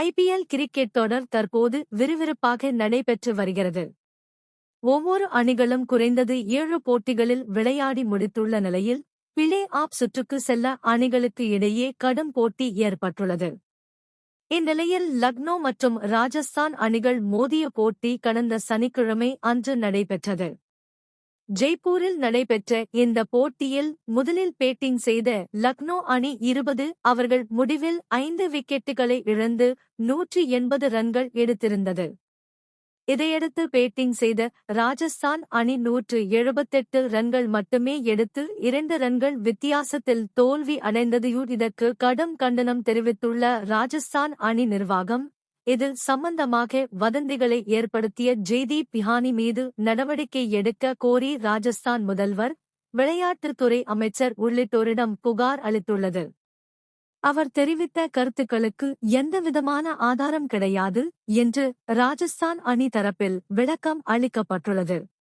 IPL cricket தொடர் தற்போது விறுவிறுப்பாக நடைபெற்று வருகிறது. ஒவ்வொரு அணிகளும் குறைந்தது ஏழு போட்டிகளில் விளையாடி முடித்துள்ள நிலையில் பிளே ஆப் சுற்றுக்கு செல்ல அணிகளுக்கு இடையே கடும் போட்டி ஏற்பட்டுள்ளது. இந்நிலையில் லக்னோ மற்றும் ராஜஸ்தான் அணிகள் மோதிய போட்டி கடந்த சனிக்கிழமை அன்று நடைபெற்றது. ஜெய்ப்பூரில் நடைபெற்ற இந்த போட்டியில் முதலில் பேட்டிங் செய்த லக்னோ அணி இருபது அவர்கள் முடிவில் ஐந்து விக்கெட்டுகளை இழந்து நூற்றி எண்பது ரன்கள் எடுத்திருந்தது. இதையடுத்து பேட்டிங் செய்த ராஜஸ்தான் அணி நூற்று எழுபத்தெட்டு ரன்கள் மட்டுமே எடுத்து இரண்டு ரன்கள் வித்தியாசத்தில் தோல்வி அடைந்ததையும் இதற்கு கடும் கண்டனம் தெரிவித்துள்ள ராஜஸ்தான் அணி நிர்வாகம் இதில் சம்பந்தமாக வதந்திகளை ஏற்படுத்திய ஜெய்தீப் பிஹானி மீது நடவடிக்கை எடுக்க கோரி ராஜஸ்தான் முதல்வர் விளையாட்டுத்துறை அமைச்சர் உள்ளிட்டோரிடம் புகார் அளித்துள்ளது. அவர் தெரிவித்த கருத்துக்களுக்கு எந்தவிதமான ஆதாரம் கிடையாது என்று ராஜஸ்தான் அணி தரப்பில் விளக்கம் அளிக்கப்பட்டுள்ளது.